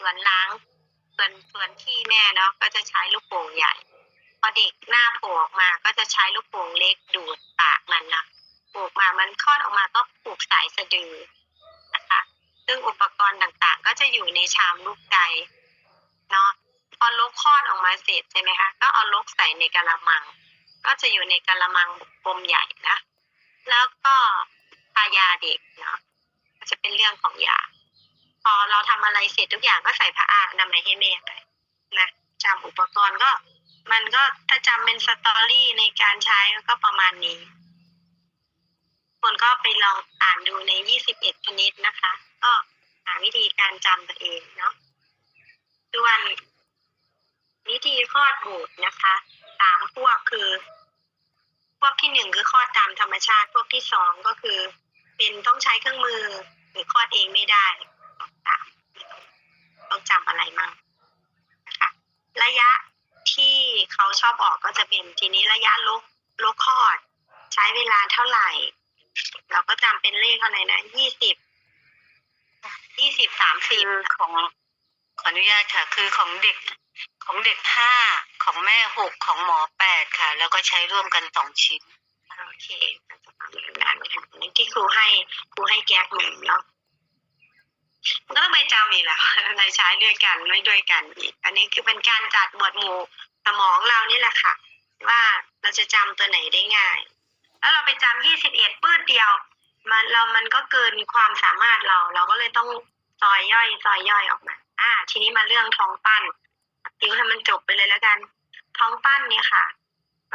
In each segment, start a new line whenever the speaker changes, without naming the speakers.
ส่วนล้างส่วนส่วนที่แม่เนาะก็จะใช้ลูกโป่งใหญ่ พอเด็กหน้าโผล่ออกมาก็จะใช้ลูกโป่งเล็กดูดปากมันนะปลูกมามันคลอดออกมาก็ผูกสายสะดือนะคะ ซึ่งอุปกรณ์ต่างๆ ก็จะอยู่ในชามลูกไก่เนาะพอลูกคลอดออกมาเสร็จใช่ไหมคะก็เอาลูกใส่ในกะละมัง ก็จะอยู่ในกะละมังกลมใหญ่นะแล้วก็ทายาเด็กเนาะก็จะเป็นเรื่องของยา อเราทำอะไรเสร็จทุกอย่างก็ใส่ผ้าอาอนามัยให้แม่ไปนะจำอุปกรณ์ก็ มันก็ถ้าจำเป็นสตอรี่ในการใช้ก็ประมาณนี้ คนก็ไปลองอ่านดูใน21ชนิดนะคะ ก็หาวิธีการจำตัวเองเนาะส่วนวิธีคลอดบุตรนะคะสามพวกคือ พวกที่หนึ่งคือคลอดตามธรรมชาติ พวกที่สองก็คือ เป็นต้องใช้เครื่องมือหรือคลอดเองไม่ได้ต่างๆต้องจำอะไรมั่งนะคะ ระยะที่เขาชอบออกก็จะเป็ น ทีนี้ระยะลุกลุกคลอด ใช้เวลาเท่าไหร่ เราก็จำเป็นเลขเท่าไหร่นะยี่สิบยี่สิบสามสิ
คื
บ
อของขออนุญาตค่ะ คือของเด็กของเด็กห้าของแม่หกของหมอแปดค่ะ แล้วก็ใช้ร่วมกันสองชิ้น
โอเคก็จะประมาณนั้นค่ะอันนี้ที่ครูให้ครูให้แก๊กหนึ่งเนาะมันก็ต้องไปจำอีกแหละอะไรใช้ด้วยกันไม่ด้วยกันอีกอันนี้คือเป็นการจัดหมวดหมู่สมองเรานี่แหละค่ะ ว่าเราจะจำตัวไหนได้ง่าย แล้วเราไปจำยี่สิบเอ็ดปื้ดเดียว มันเรามันก็เกินความสามารถเรา เราก็เลยต้องซอยย่อยซอยย่อยออกมา อ่า ทีนี้มาเรื่องท้องปั้นติวให้มันจบไปเลยแล้วกัน ท้องปั้นเนี่ยค่ะ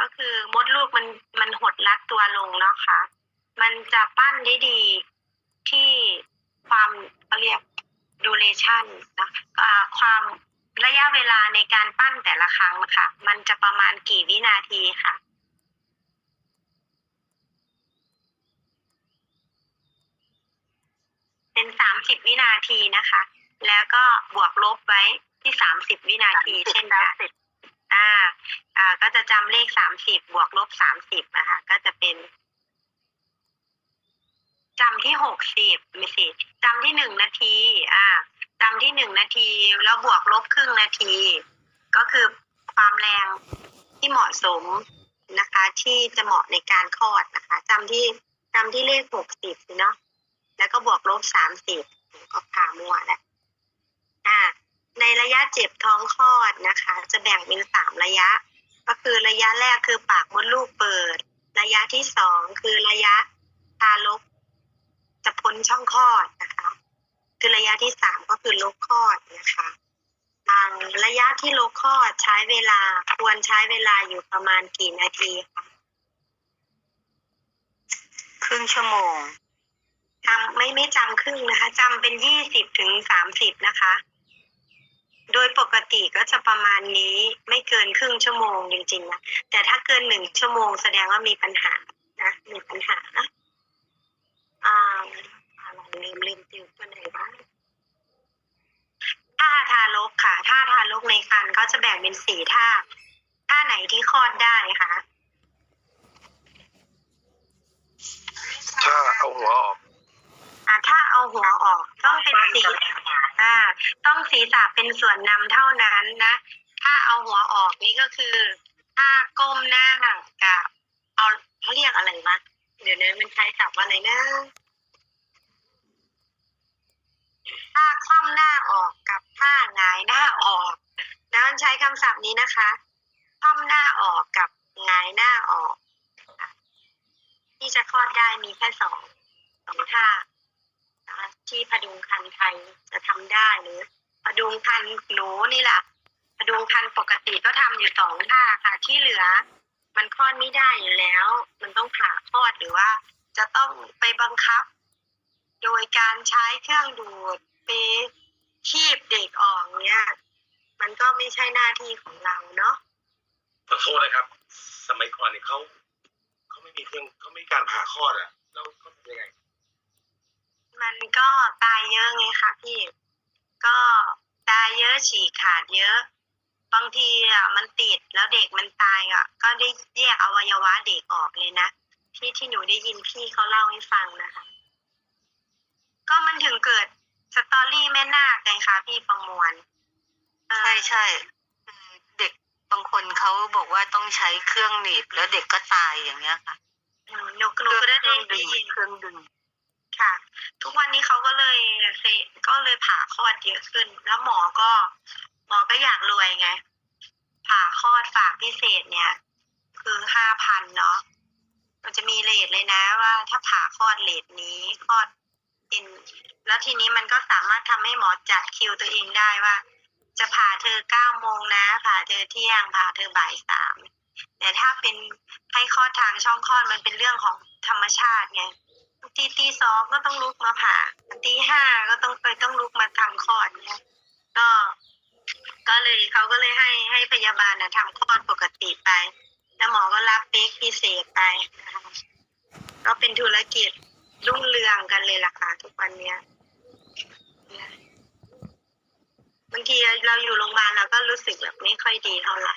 ก็คือมดลูกมันมันหดรัดตัวลงเนาะค่ะมันจะปั้นได้ดีที่ความเขาเรียก duration นะอ่าความ ระยะเวลาในการปั้นแต่ละครั้งนะคะ มันจะประมาณกี่วินาทีค่ะเป็นสามสิบวินาทีนะคะ แล้วก็บวกลบไว้ที่สามสิบวินาที เช่นกันอ่า อ่า ก็จะจำเลขสามสิบบวกลบสามสิบนะคะ ก็จะเป็นจำที่หกสิบไม่สิจำที่หนึ่งนาที อ่า จำที่หนึ่งนาที แล้วบวกลบครึ่งนาที ก็คือความแรงที่เหมาะสมนะคะ ที่จะเหมาะในการคลอดนะคะจำที่จำที่เลขหกสิบเนาะแล้วก็บวกลบสามสิบก็พามั่วแหละอ่าในระยะเจ็บท้องคลอดนะคะ จะแบ่งเป็นสามระยะ ก็คือระยะแรกคือปากมดลูกเปิด ระยะที่สองคือระยะทารกจะพ้นช่องคลอดนะคะ คือระยะที่สามก็คือลกคลอดนะคะทางระยะที่ลกคลอดใช้เวลาควรใช้เวลาอยู่ประมาณกี่นาทีคะ
ครึ่งชั่วโมง
จำไม่ไม่จำครึ่งนะคะจำเป็นยี่สิบถึงสามสิบนะคะ โดยปกติก็จะประมาณนี้ไม่เกินครึ่งชั่วโมงจริงๆนะแต่ถ้าเกินหนึ่งชั่วโมงแสดงว่ามีปัญหานะมีปัญหานะอ่าอะไรลืมลืมติวตัวไหนบ้าง ท่าทารกค่ะท่าทารกในครรภ์ก็จะแบ่งเป็นสี่ท่าท่าไหนที่คลอดได้คะ
ถ้าเอาหัวออก
อ่าถ้าเอาหัวออกต้องเป็นสีอ่า ต้องศีรษะเป็นส่วนนำเท่านั้นนะ ถ้าเอาหัวออกนี่ก็คือ ถ้าก้มหน้ากับเอาเขาเรียกอะไรวะเดี๋ยวนี้มันใช้ศัพท์ว่าอะไรนะ ถ้าคว่ำหน้าออกกับท่าหงายหน้าออกนะมันใช้คำศัพท์นี้นะคะคว่ำหน้าออกกับหงายหน้าออก ที่จะคลอดได้มีแค่สองสองท่านะที่พดุงคันไทยจะทำได้หรือพดุงคันหนูนี่แหละพดุงคันปกติก็ทำอยู่สองท่าค่ะ ที่เหลือ มันคลอดไม่ได้อยู่แล้ว มันต้องผ่าคลอดหรือว่า จะต้องไปบังคับ โดยการใช้เครื่องดูด ไปคีบเด็กออกเนี้ย มันก็ไม่ใช่หน้าที่ของเราเนาะ
ขอโทษนะครับ สมัยก่อนเนี่ยเขาเขาไม่มีเครื่องเขาไม่มีการผ่าคลอดอะแล้วเขาทำยังไง
มันก็ตายเยอะไงคะพี่ ก็ตายเยอะฉีกขาดเยอะ บางทีอะมันติดแล้วเด็กมันตายอะ ก็ได้แยกอวัยวะเด็กออกเลยนะที่ที่หนูได้ยินพี่เขาเล่าให้ฟังนะคะ ก็มันถึงเกิด สตอรี่แม่นาคไงคะพี่ประมวลเออ
ใช่ใช่คือเด็กบางคนเขาบอกว่าต้องใช้เครื่องหนีบแล้วเด็กก็ตายอย่างเงี้ยค่ะ
อืมหนูหนูก็ได้
เครื่อง
ได้
ดึง
ยิน
เครื่องดึง
ค่ะ ทุกวันนี้เขาก็เลยเซก็เลยผ่าคลอดเยอะขึ้น แล้วหมอก็หมอก็อยากรวยไง ผ่าคลอดฝากพิเศษเนี่ย คือห้าพันเนาะมันจะมีเลทเลยนะว่าถ้าผ่าคลอดเลทนี้คลอดเอ็ น แล้วทีนี้มันก็สามารถทำให้หมอจัดคิวตัวเองได้ว่า จะผ่าเธอเก้าโมงนะผ่าเธอเที่ยงผ่าเธอบ่ายสามแต่ถ้าเป็นให้คลอทางช่องคลอดมันเป็นเรื่องของธรรมชาติไงตีตีสองก็ต้องลุกมาผ่าตีห้าก็ต้องไปต้องลุกมาทำคลอดเนี่ยก็ก็เลยเขาก็เลยให้ให้พยาบาลนะทำคลอดปกติไป แล้วหมอก็รับเป๊กพิเศษไปนะคะก็เป็นธุรกิจ รุ่งเรืองกันเลยล่ะค่ะทุกวันเนี้ยบางทีเราอยู่โรงพยาบาลเราก็รู้สึกแบบไม่ค่อยดีเท่าไหร่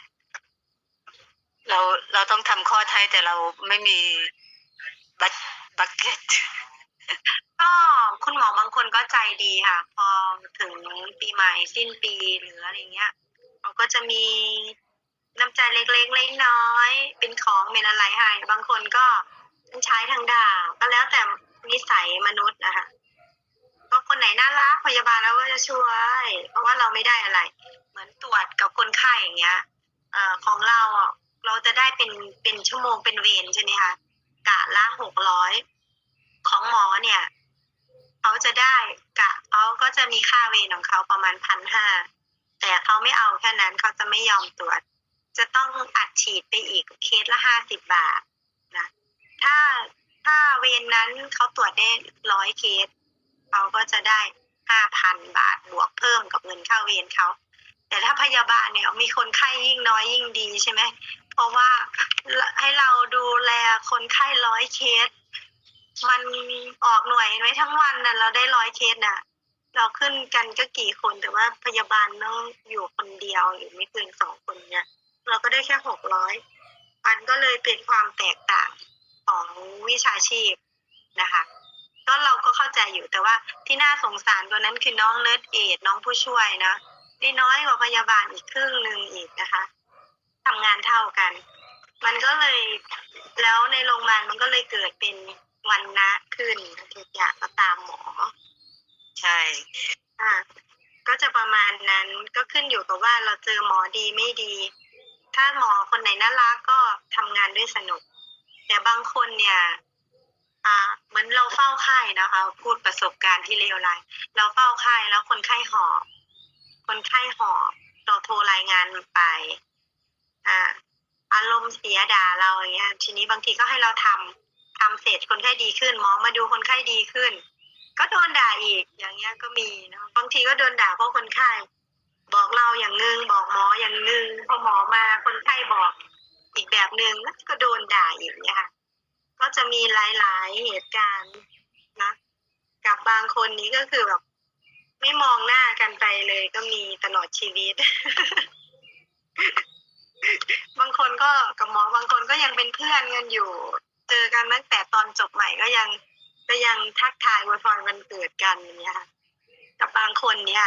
เราเราต้องทำคลอดให้แต่เราไม่มีบัตบักเก็ต
ก็คุณหมอบางคนก็ใจดีค่ะ พอถึงปีใหม่สิ้นปีหรืออะไรเงี้ยเขาก็จะมีน้ำใจเล็กๆเล็กน้อยๆเป็นของเป็นอะไรให้ บางคนก็ใช้ทางด่าก็แล้วแต่ นิสัยมนุษย์นะคะก็คนไหนน่ารักพยาบาลเราก็จะช่วย เพราะว่าเราไม่ได้อะไร เหมือนตรวจกับคนไข้อย่างเงี้ยเอ่อของเราอะเราจะได้เป็นเป็นชั่วโมงเป็นเวรใช่ไหมคะกะละหกร้อยของหมอเนี่ยเขาจะได้กะเขาก็จะมีค่าเวรของเขาประมาณพันห้าแต่เขาไม่เอาแค่นั้นเขาจะไม่ยอมตรวจ จะต้องอัดฉีดไปอีกเคสละห้าสิบบาทนะ ถ้า ถ้าเวรนั้นเขาตรวจได้ร้อยเคสเขาก็จะได้ห้าพันบาทบวกเพิ่มกับเงินค่าเวรเขา แต่ถ้าพยาบาลเนี่ยมีคนไข้ยิ่งน้อยยิ่งดีใช่ไหมเพราะว่าให้เราดูแลคนไข้ร้อยเคสมันออกหน่วยเห็นไหมทั้งวันน่ะเราได้ร้อยเคสน่ะ เราขึ้นกันก็กี่คนแต่ว่าพยาบาลต้องอยู่คนเดียวหรือไม่เกินสองคนเนี่ย เราก็ได้แค่หกร้อยมันก็เลยเป็นความแตกต่าง ของวิชาชีพนะคะก็เราก็เข้าใจอยู่แต่ว่าที่น่าสงสารกว่านั้นคือน้องเนิร์ดเอดน้องผู้ช่วยนะได้น้อยกว่าพยาบาลอีกครึ่งหนึ่งอีกนะคะทำงานเท่ากัน มันก็เลยแล้วในโรงพยาบาลมันก็เลยเกิดเป็นวันนะขึ้นทุกอย่างก็ตามหมอ
ใช่
อะก็จะประมาณนั้นก็ขึ้นอยู่กับว่าเราเจอหมอดีไม่ดี ถ้าหมอคนไหนน่ารักก็ทำงานด้วยสนุก แต่บางคนเนี่ยอ่าเหมือนเราเฝ้าไข้นะคะ พูดประสบการณ์ที่เลวร้ายเราเฝ้าไข้แล้วคนไข้หอบคนไข้หอบเราโทรรายงานไป อ่า อารมณ์เสียด่าเราอย่างเงี้ยทีนี้บางทีก็ให้เราทำทำเสร็จคนไข้ดีขึ้นหมอมาดูคนไข้ดีขึ้น ก็โดนด่าอีกอย่างเงี้ยก็มีเนาะบางทีก็โดนด่าเพราะคนไข้บอกเราอย่างนึงบอกหมออย่างนึงพอหมอมาคนไข้บอก อีกแบบหนึ่งก็โดนด่าอีกเนี่ยค่ะ ก็จะมีหลายๆเหตุการณ์นะกับบางคนนี้ก็คือแบบไม่มองหน้ากันไปเลยก็มีตลอดชีวิต บางคนก็กับหมอบางคนก็ยังเป็นเพื่อนกันอยู่ เจอกันตั้งแต่ตอนจบใหม่ก็ยังก็ยังทักทายอวยพรวันเกิดกันอย่างเงี้ยค่ะกับบางคนเนี่ย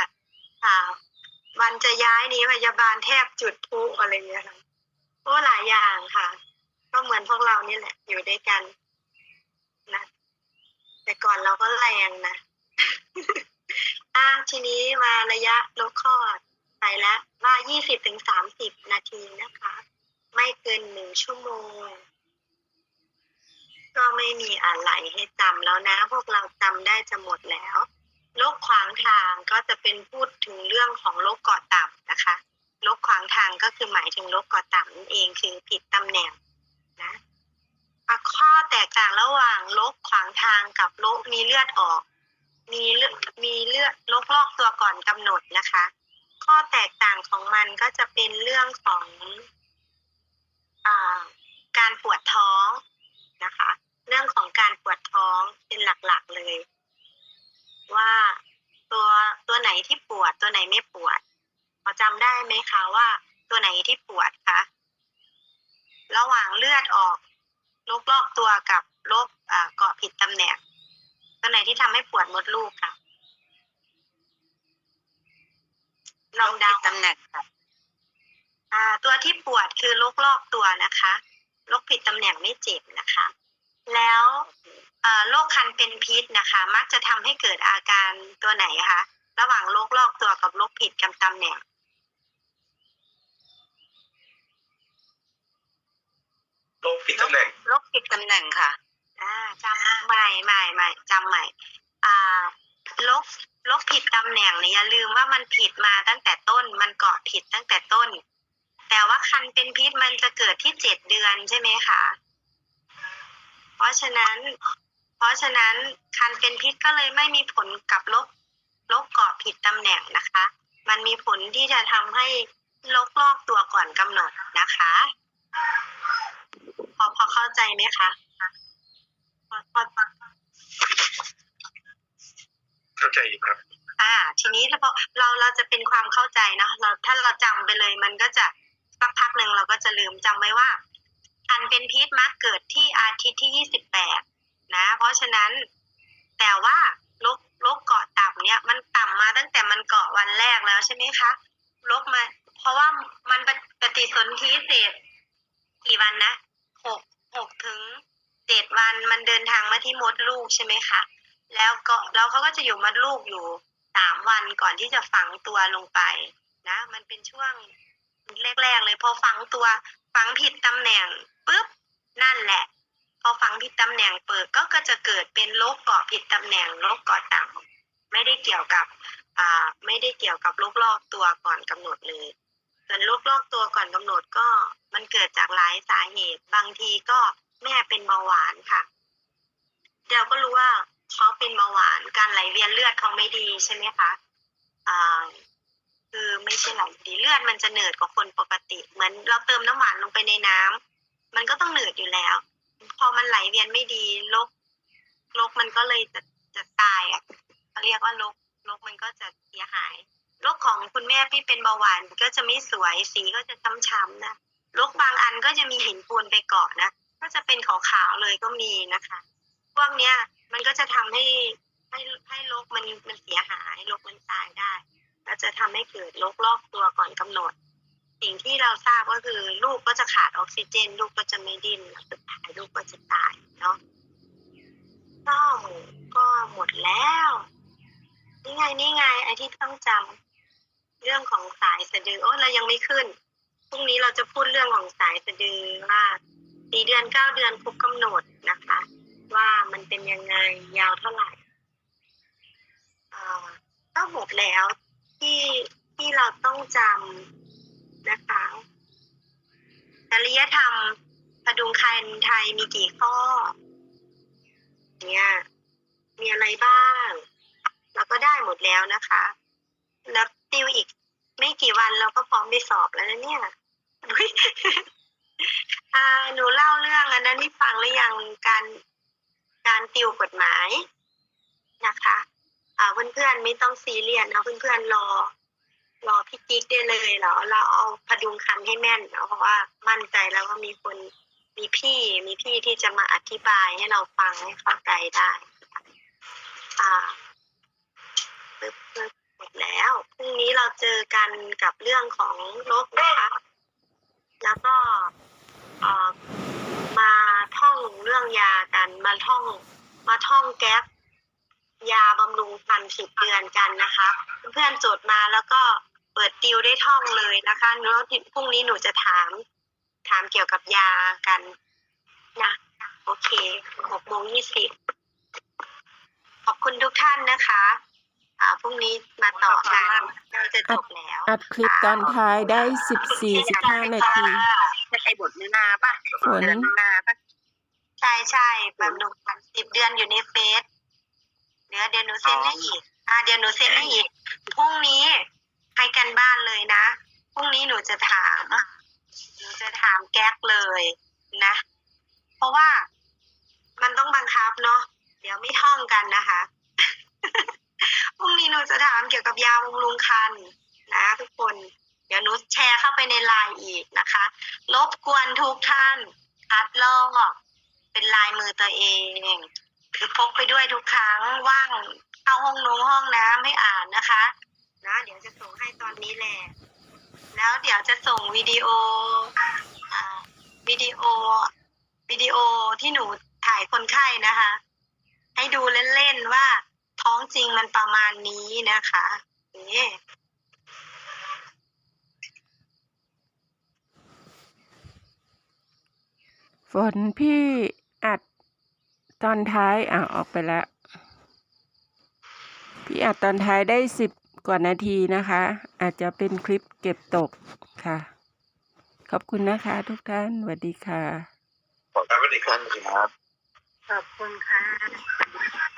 อ่า วันจะย้ายนี้พยาบาลแทบจุดพลุอะไรเงี้ยค่ะโอ้หลายอย่างค่ะ ก็ เหมือนพวกเรานี่แหละ อยู่ด้วยกันนะแต่ก่อนเราก็แรงนะอะทีนี้มาระยะลดคอดไปแล้วว่ายี่สิบถึงสามสิบนาทีนะคะ ไม่เกินหนึ่งชั่วโมง ก็ไม่มีอะไรให้จำแล้วนะ พวกเราจำได้จะหมดแล้วโรคขวางทางก็จะเป็นพูดถึงเรื่องของโรคเกาะต่ำนะคะโรคขวางทางก็คือหมายถึงโรคเกาะต่ำนั่นเองคือผิดตำแหน่งนะ ข้อแตกต่างระหว่างโรคขวางทางกับโรคมีเลือดออก มีเลือดมีเลือดโรคลอกตัวก่อนกำหนดนะคะ ข้อแตกต่างของมันก็จะเป็นเรื่องของอการปวดท้องนะคะ เรื่องของการปวดท้องเป็นหลักๆเลย ว่าตัวตัวไหนที่ปวดตัวไหนไม่ปวดพอจำได้ไหมคะว่า ตัวไหนที่ป กับโรคเกาะผิดตำแหน่งตัวไหนที่ทำให้ปวดมดลูกคะลองดา
วตำแหน่งค่ะ
ตัวที่ปวดคือลกลอกตัวนะคะลกผิดตำแหน่งไม่เจ็บนะคะ แล้วโรคคันเป็นพิษนะคะ มักจะทำให้เกิดอาการตัวไหนคะระหว่างโรคลอกตัวกับโรคผิดกำ
ตำแหน่ง
หน่งค่ะ
อ่าจำใหม่ใหม่ใหม่จำใหม่ อ่าลกลกผิดตำแหน่งเนี่ยอย่าลืมว่ามันผิดมาตั้งแต่ต้น มันเกาะผิดตั้งแต่ต้น แต่ว่าคันเป็นพิษมันจะเกิดที่เจ็ดเดือนใช่ไหมคะ เพราะฉะนั้น เพราะฉะนั้นคันเป็นพิษก็เลยไม่มีผลกับลกลกเกาะผิดตำแหน่งนะคะ มันมีผลที่จะทำให้ลกลอกตัวก่อนกำหนดนะคะ พอพอเข้าใจไหมคะพอพอ
เข้าใจอยู่ครับ
อ่า ทีนี้ถ้าพอเราเราจะเป็นความเข้าใจเนาะเราถ้าเราจำไปเลยมันก็จะสักพักหนึ่งเราก็จะลืมจำไว้ว่าคันเป็นพิษมักเกิดที่อาทิตย์ที่ยี่สิบแปดนะ เพราะฉะนั้นแต่ว่าโรคโรคเกาะต่ำเนี่ย มันต่ำมาตั้งแต่มันเกาะวันแรกแล้วใช่ไหมคะโรคมา เพราะว่ามันปฏิปฏิสนธิเศษ กี่วันนะหกหกถึงเจ็ดวันมันเดินทางมาที่มดลูกใช่ไหมคะ แล้วก็แล้วเขาก็จะอยู่มดลูกอยู่สามวันก่อนที่จะฝังตัวลงไปนะ มันเป็นช่วงแรกๆเลยพอฝังตัวฝังผิดตำแหน่งปุ๊บนั่นแหละ พอฝังผิดตำแหน่งเปิดก็ก็จะเกิดเป็นโรคเกาะผิดตำแหน่งโรคเกาะต่ำไม่ได้เกี่ยวกับอ่าไม่ได้เกี่ยวกับโรคลอกตัวก่อนกำหนดเลย ส่วนโรคลอกตัวก่อนกำหนดก็มันเกิดจากหลายสาเหตุ บางทีก็แม่เป็นเบาหวานค่ะเราก็รู้ว่าเขาเป็นเบาหวานการไหลเวียนเลือดเขาไม่ดีใช่ไหมคะอ่าคือไม่ใช่ไหลดีเลือดมันจะเหนืดกว่าคนปกติ เหมือนเราเติมน้ำหวานลงไปในน้ำมันก็ต้องเหนืดอยู่แล้ว พอมันไหลเวียนไม่ดีโรคโรคมันก็เลยจะจะตายอะเขาเรียกว่าโรคโรคมันก็จะเสียหายโรคของ แม่พี่เป็นเบาหวานก็จะไม่สวยสีก็จะช้ำๆนะโรคบางอันก็จะมีหินปูนไปเกาะนะ ก็จะเป็นขาวๆเลยก็มีนะคะ พวกเนี้ยมันก็จะทำให้ให้ให้โรคมันมันเสียหายโรคมันตายได้ก็จะทำให้เกิดโรคลอกตัวก่อนกำหนด สิ่งที่เราทราบก็คือ ลูกก็จะขาดออกซิเจน ลูกก็จะไม่ดิ้นแล้วสุดท้ายลูกก็จะตายเนาะก็หมดก็หมดแล้ว นี่ไงนี่ไงไอ้ที่ต้องจำ เรื่องของสายสะดือโอ้เรายังไม่ขึ้นพรุ่งนี้เราจะพูดเรื่องของสายสะดือว่าสี่เดือนเก้าเดือนครบกำหนดนะคะ ว่ามันเป็นยังไงยาวเท่าไหร่ก็หมดแล้วที่ที่เราต้องจำนะคะจริยธรรมพดุงคันไทยมีกี่ข้อ เนี่ยมีอะไรบ้าง เราก็ได้หมดแล้วนะคะ แล้ว ติวอีก ไม่กี่วันเราก็พร้อมไปสอบแล้วนะเนี่ยอ่าหนูเล่าเรื่องอันนั้นที่ฟังหรือยังการการติวกฎหมายนะคะอ่าเพื่อนๆไม่ต้องซีเรียสนะเพื่อนๆรอ รอพี่จิ๊กได้เลยเหรอเราเอาพดุงคันให้แม่นเนาะเพราะว่ามั่นใจแล้วว่ามีคนมีพี่มีพี่ที่จะมาอธิบายให้เราฟังให้เข้าใจได้ อ่าปึ๊บปึ๊บหมดแล้วพรุ่งนี้ เจอกันกับเรื่องของโรคนะคะ แล้วก็มาท่องเรื่องยากัน มาท่องมาท่องแก๊ปยาบำรุงพันสิบเดือนกันนะคะ เพื่อนๆโจทย์มาแล้วก็เปิดติวได้ท่องเลยนะคะเนาะพรุ่งนี้หนูจะถาม ถามเกี่ยวกับยากันนะโอเคหกโมงยี่สิบขอบคุณทุกท่านนะคะ อ่าพรุ่งนี้มาต่อกันเราจะจบแล้ว
อัดคลิปตอนท้ายได้สิบสี่สิบห้านาที
จะใช้บทมือนาป่ะ
ฝน
เดือนมือนาป่ะ
ใช่ใช่บำรุงพันสิบเดือนอยู่ในเฟซเดี๋ยวเดี๋ยวหนูเซ็นให้อีกอ่าเดี๋ยวหนูเซ็นให้อีกพรุ่งนี้ให้กันบ้านเลยนะพรุ่งนี้หนูจะถามหนูจะถามแก๊กเลยนะ เพราะว่ามันต้องบังคับเนาะเดี๋ยวไม่ท่องกันนะคะ พรุ่งนี้หนูจะถาม เกี่ยวกับยาบำรุงคันนะทุกคน เดี๋ยวหนูแชร์เข้าไปในไลน์อีกนะคะ รบกวนทุกท่านคัดลอกเป็นลายมือตัวเองคือพกไปด้วยทุกครั้งว่างเข้าห้องน้งห้องน้ำให้อ่านนะคะ นะ เดี๋ยวจะส่งให้ตอนนี้แหละแล้วเดี๋ยวจะส่งวิดีโอวิดีโอวิดีโอที่หนูถ่ายคนไข้นะคะ ให้ดูเล่นๆว่า ท้องจริงมันประมาณนี้นะคะนี่
ฝนพี่อัดตอนท้ายอะออกไปแล้ว พี่อัดตอนท้ายได้สิบกว่านาทีนะคะ อาจจะเป็นคลิปเก็บตกค่ะ ขอบคุณนะคะ ทุกท่านสวัสดีค่ะ
ขอบคุณครับ
ขอบคุณค่ะ